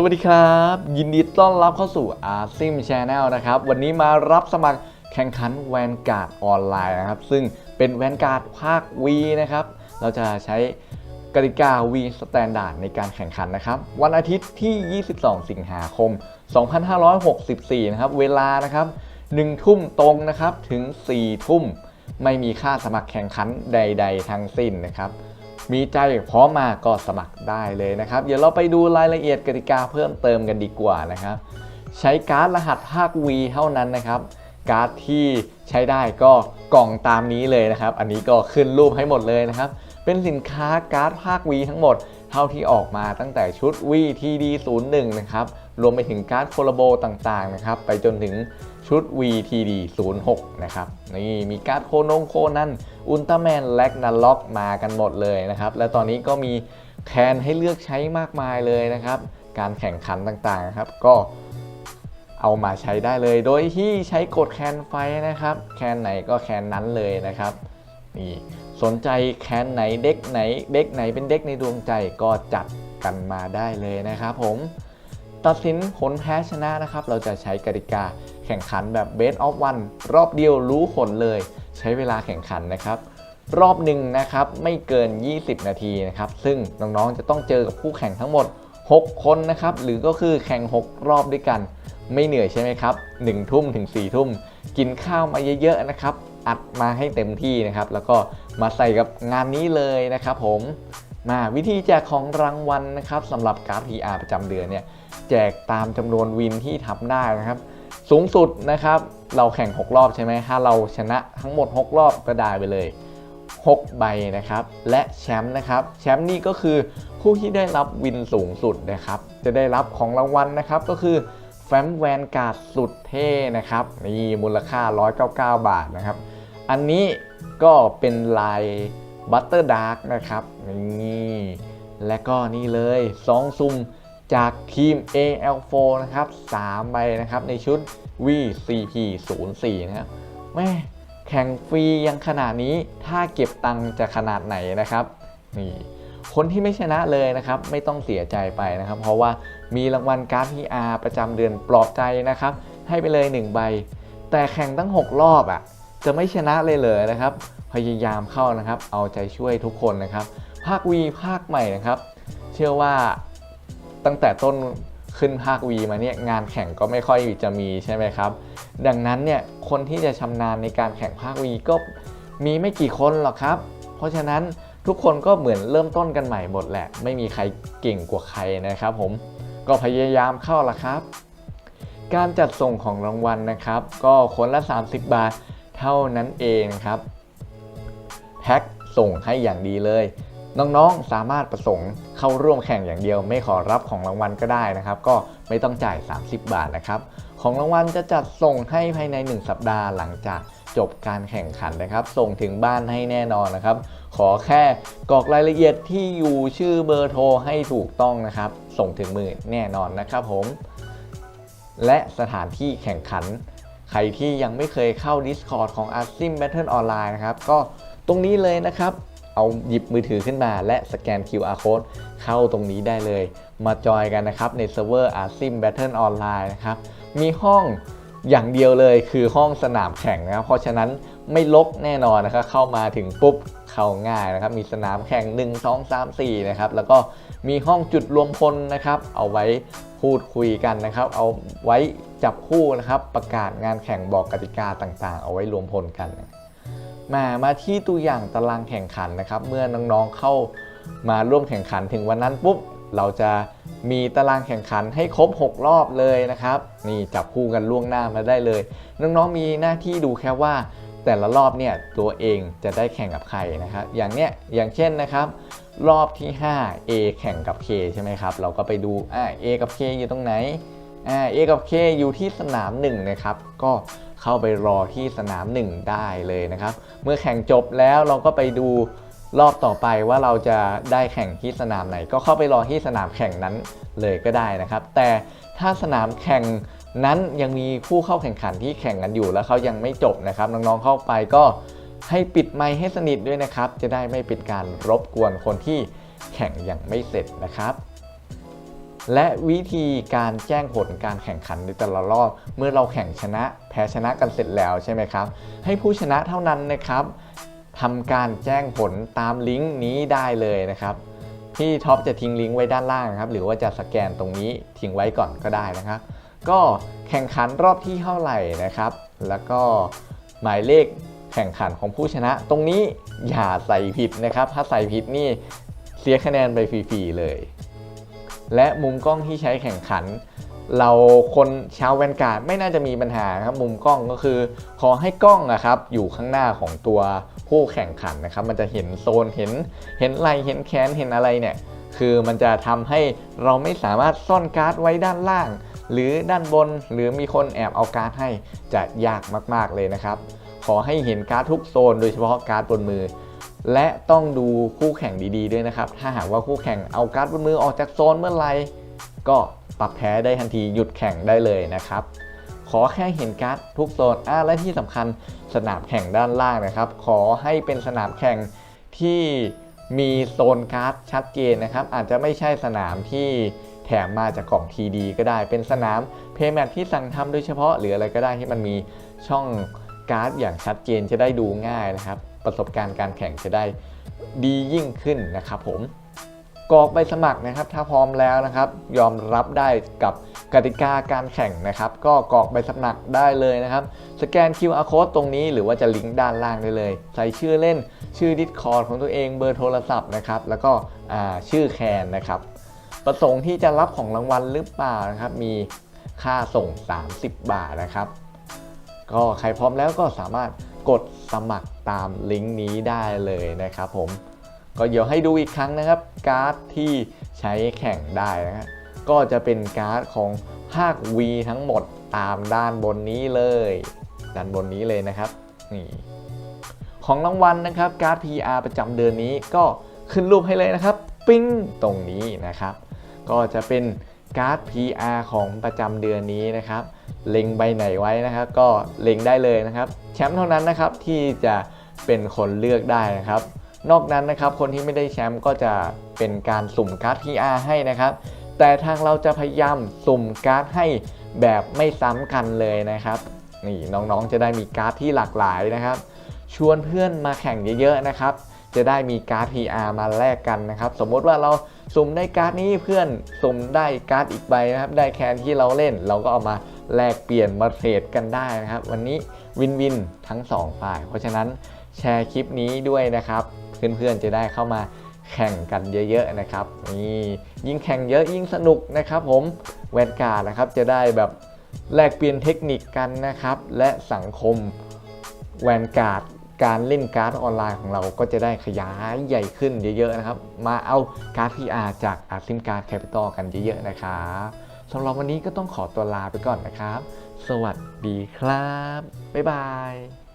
สวัสดีครับ ยินดีต้อนรับเข้าสู่อาซิมชาแนลนะครับ วันนี้มารับสมัครแข่งขันแวนการ์ดออนไลน์นะครับ ซึ่งเป็นแวนการ์ดภาค V นะครับ เราจะใช้กติกา V Standard ในการแข่งขันนะครับ วันอาทิตย์ที่ 22 สิงหาคม 2564 นะครับ เวลานะครับ 1 ทุ่มตรงนะครับถึง 4 ทุ่ม ไม่มีค่าสมัครแข่งขันใด ๆ ทั้งสิ้นนะครับ มีใจพร้อมมาก็สมัครได้เลยนะครับ เดี๋ยวเราไปดูรายละเอียดกติกาเพิ่มเติมกันดีกว่านะครับ ใช้การ์ดรหัสภาค V เท่านั้นนะครับการ์ดที่ใช้ได้ก็กล่องตามนี้เลยนะครับ อันนี้ก็ขึ้นรูปให้หมดเลยนะครับ เป็นสินค้าการ์ดภาค V ทั้งหมด เท่าที่ออกมาตั้งแต่ชุด V TD 01 นะครับ รวมไปถึงการ์ดโคลาโบต่างๆนะครับ ไปจนถึงชุด VTD 06นะครับนี่มีการ์ดโคนงโคนันอุลตร้าแมนแลกนาล็อกมากันหมดเลยนะครับ และตอนนี้ก็มีแคนให้เลือกใช้มากมายเลยนะครับ การแข่งขันต่างๆครับ ก็เอามาใช้ได้เลย โดยที่ใช้กดแคนไฟนะครับ แคนไหนก็แคนนั้นเลยนะครับนี่สนใจแคนไหนเด็กไหน เด็กไหนเป็นเด็กในดวงใจก็จัดกันมาได้เลยนะครับผม ตัดสินผลแพ้ชนะนะครับ เราจะใช้กติกาแข่งขันแบบ Best of One รอบเดียวรู้ผลเลย ใช้เวลาแข่งขันนะครับรอบหนึ่งนะครับไม่เกิน 20 นาทีนะครับซึ่งน้องๆจะต้องเจอกับคู่แข่งทั้งหมด 6 คนนะครับหรือก็คือแข่ง 6 รอบด้วยกัน ไม่เหนื่อยใช่ไหมครับ1ทุ่มถึง4ทุ่มกินข้าวมาเยอะๆนะครับอัดมาให้เต็มที่นะครับแล้วก็มาใส่กับงานนี้เลยนะครับผมมาวิธีแจกของรางวัลนะครับสำหรับการ์ด PR ประจำเดือนเนี่ย แจกตามจำนวนวินที่ทำได้นะครับ สูงสุดนะครับเราแข่ง 6 รอบใช่ไหมถ้าเราชนะทั้งหมด 6 รอบก็ได้ไปเลย 6 ใบนะครับ และแชมป์นะครับ แชมป์นี่ก็คือผู้ที่ได้รับวินสูงสุดนะครับ จะได้รับของรางวัลนะครับก็คือแฟมแวนการ์ดสุดเท่นะครับนี่มูลค่า 199 บาทนะครับ อันนี้ก็เป็นลายบัตเตอร์ดาร์กนะครับนี่และก็นี่เลยซองซุ่ม จากทีม AL4 นะครับ3ใบนะครับในชุด VCP 0 4 นะครับแม่แข่งฟรียังขนาดนี้ถ้าเก็บตังค์จะขนาดไหนนะครับนี่คนที่ไม่ชนะเลยนะครับ ไม่ต้องเสียใจไปนะครับ เพราะว่ามีรางวัลการ์ด PR ประจำเดือนปลอบใจนะครับ ให้ไปเลย 1 ใบ แต่แข่งตั้ง 6 รอบอะ่ะจะไม่ชนะเลยเลยนะครับ พยายามเข้านะครับ เอาใจช่วยทุกคนนะครับ ภาควีภาคใหม่นะครับ เชื่อว่า ตั้งแต่ต้นขึ้นภาค V มาเนี่ยงานแข่งก็ไม่ค่อยจะมีใช่ไหมครับ ดังนั้นเนี่ยคนที่จะชำนาญในการแข่งภาค V ก็มีไม่กี่คนหรอกครับ เพราะฉะนั้นทุกคนก็เหมือนเริ่มต้นกันใหม่หมดแหละ ไม่มีใครเก่งกว่าใครนะครับ ผมก็พยายามเข้าละครับ การจัดส่งของรางวัลนะครับ ก็คนละ 30 บาทเท่านั้นเองครับแพ็คส่งให้อย่างดีเลย น้องๆ สามารถประสงค์เข้าร่วมแข่งอย่างเดียว ไม่ขอรับของรางวัลก็ได้นะครับ ก็ไม่ต้องจ่าย 30 บาทนะครับ ของรางวัลจะจัดส่งให้ภายใน 1 สัปดาห์หลังจากจบการแข่งขันนะครับ ส่งถึงบ้านให้แน่นอนนะครับ ขอแค่กรอกรายละเอียดที่อยู่ชื่อเบอร์โทรให้ถูกต้องนะครับ ส่งถึงมือแน่นอนนะครับผม และสถานที่แข่งขัน ใครที่ยังไม่เคยเข้า Discord ของ a s i m Battle Online นะครับ ก็ตรงนี้เลยนะครับ เอาหยิบมือถือขึ้นมา และสแกน QR Code เข้าตรงนี้ได้เลย มาจอยกันนะครับ ในเซิร์ฟเวอร์ a s i m Battle Online นะครับ มีห้องอย่างเดียวเลยคือห้องสนามแข่งนะครับ เพราะฉะนั้นไม่ลกแน่นอนนะครับ เข้ามาถึงปุ๊บเข้าง่ายนะครับ มีสนามแข่ง 1 2 3 4 นะครับ แล้วก็มีห้องจุดรวมพลนะครับ เอาไว้พูดคุยกันนะครับ เอาไว้จับคู่นะครับ ประกาศงานแข่งบอกกติกาต่างๆ เอาไว้รวมพลกัน มามาที่ตัวอย่างตารางแข่งขันนะครับ เมื่อน้องๆเข้ามาร่วมแข่งขันถึงวันนั้นปุ๊บ เราจะมีตารางแข่งขันให้ครบ 6 รอบเลยนะครับ นี่จับคู่กันล่วงหน้ามาได้เลย น้องๆมีหน้าที่ดูแค่ว่า แต่ละรอบเนี่ยตัวเองจะได้แข่งกับใครนะครับ อย่างเนี้ยอย่างเช่นนะครับ รอบที่ 5 A แข่งกับ K ใช่ไหมครับ เราก็ไปดูอ่า A กับ K อยู่ตรงไหน เอกับ K อยู่ที่สนาม1นะครับก็เข้าไปรอที่สนาม 1 ได้เลยนะครับ เมื่อแข่งจบแล้วเราก็ไปดูรอบต่อไปว่าเราจะได้แข่งที่สนามไหน ก็เข้าไปรอที่สนามแข่งนั้นเลยก็ได้นะครับ แต่ถ้าสนามแข่งนั้นยังมีผู้เข้าแข่งขันที่แข่งกันอยู่แล้วเขายังไม่จบนะครับน้องๆเข้าไปก็ให้ปิดไมค์ให้สนิทด้วยนะครับ จะได้ไม่เป็นการรบกวนคนที่แข่งยังไม่เสร็จนะครับ และวิธีการแจ้งผลการแข่งขันในแต่ละรอบ เมื่อเราแข่งชนะแพ้ชนะกันเสร็จแล้วใช่ไหมครับ ให้ผู้ชนะเท่านั้นนะครับทำการแจ้งผลตามลิงก์นี้ได้เลยนะครับพี่ท็อปจะทิ้งลิงก์ไว้ด้านล่างนะครับ หรือว่าจะสแกนตรงนี้ทิ้งไว้ก่อนก็ได้นะครับ ก็แข่งขันรอบที่เท่าไหร่นะครับ แล้วก็หมายเลขแข่งขันของผู้ชนะ ตรงนี้อย่าใส่ผิดนะครับ ถ้าใส่ผิดนี่เสียคะแนนไปฟรีๆเลย และมุมกล้องที่ใช้แข่งขัน เราคนชาวแวนการ์ดไม่น่าจะมีปัญหาครับมุมกล้องก็คือ ขอให้กล้องนะครับอยู่ข้างหน้าของตัวผู้แข่งขันนะครับ มันจะเห็นโซนเห็นเห็นไหลเห็นแขนเห็นอะไรเนี่ยคือมันจะทำให้เราไม่สามารถซ่อนการ์ดไว้ด้านล่าง หรือด้านบนหรือมีคนแอบเอาการ์ดให้จะยากมากๆเลยนะครับ ขอให้เห็นการ์ดทุกโซน โดยเฉพาะการ์ดบนมือ และต้องดูคู่แข่งดีๆด้วยนะครับ ถ้าหากว่าคู่แข่งเอาการ์ดบนมือออกจากโซนเมื่อไหร่ก็ปรับแพ้ได้ทันทีหยุดแข่งได้เลยนะครับ ขอแค่เห็นการ์ดทุกโซนอ่าและที่สำคัญสนามแข่งด้านล่างนะครับ ขอให้เป็นสนามแข่งที่มีโซนการ์ดชัดเจนนะครับ อาจจะไม่ใช่สนามที่แถมมาจากกล่องทีดีก็ได้เป็นสนามเพย์แมทที่สั่งทำโดยเฉพาะหรืออะไรก็ได้ที่มันมีช่องการ์ดอย่างชัดเจนจะได้ดูง่ายนะครับ ประสบการณ์การแข่งจะได้ดียิ่งขึ้นนะครับผมกรอกใบสมัครนะครับ ถ้าพร้อมแล้วนะครับ ยอมรับได้กับกติกาการแข่งนะครับ ก็กรอกใบสมัครได้เลยนะครับ สแกน QR code ตรงนี้หรือว่าจะลิงก์ด้านล่างได้เลย ใส่ชื่อเล่นชื่อ Discord ของตัวเองเบอร์โทรศัพท์นะครับ แล้วก็ชื่อแคนนะครับ ประสงค์ที่จะรับของรางวัลหรือเปล่านะครับ มีค่าส่ง 30 บาทนะครับ ก็ใครพร้อมแล้วก็สามารถ กดสมัครตามลิงก์นี้ได้เลยนะครับผมก็เดี๋ยวให้ดูอีกครั้งนะครับ การ์ดที่ใช้แข่งได้นะครับก็จะเป็นการ์ดของภาค V ทั้งหมดตามด้านบนนี้เลย ด้านบนนี้เลยนะครับนี่ของรางวัลนะครับการ์ด PR ประจำเดือนนี้ก็ขึ้นรูปให้เลยนะครับ ปิ้งตรงนี้นะครับ ก็จะเป็น การ์ด PR ของประจำเดือนนี้นะครับ เล็งใบไหนไว้นะครับ ก็เล็งได้เลยนะครับ แชมป์เท่านั้นนะครับที่จะเป็นคนเลือกได้นะครับ นอกนั้นนะครับคนที่ไม่ได้แชมป์ก็จะเป็นการสุ่มการ์ด PR ให้นะครับ แต่ทางเราจะพยายามสุ่มการ์ดให้แบบไม่ซ้ำกันเลยนะครับนี่น้องๆจะได้มีการ์ดที่หลากหลายนะครับ ชวนเพื่อนมาแข่งเยอะๆนะครับ จะได้มีการ์ด PR มาแลกกันนะครับ สมมติว่าเราสุ่มได้การ์ดนี้เพื่อนสุ่มได้การ์ดอีกใบนะครับ ได้แคนที่เราเล่น เราก็เอามาแลกเปลี่ยนมาเทรดกันได้นะครับ วันนี้วินวินทั้งสองฝ่าย เพราะฉะนั้นแชร์คลิปนี้ด้วยนะครับ เพื่อนๆจะได้เข้ามาแข่งกันเยอะๆนะครับนี่ยิ่งแข่งเยอะยิ่งสนุกนะครับ ผมแวนการ์ดนะครับจะได้แบบแลกเปลี่ยนเทคนิคกันนะครับ และสังคมแวนการ์ด การเล่นการ์ดออนไลน์ของเราก็จะได้ขยายใหญ่ขึ้นเยอะๆนะครับ มาเอาการ์ด PR จากอาร์ซิมการ์ดแคปิตอลกันเยอะๆนะครับสำหรับวันนี้ก็ต้องขอตัวลาไปก่อนนะครับ สวัสดีครับ บ๊ายบาย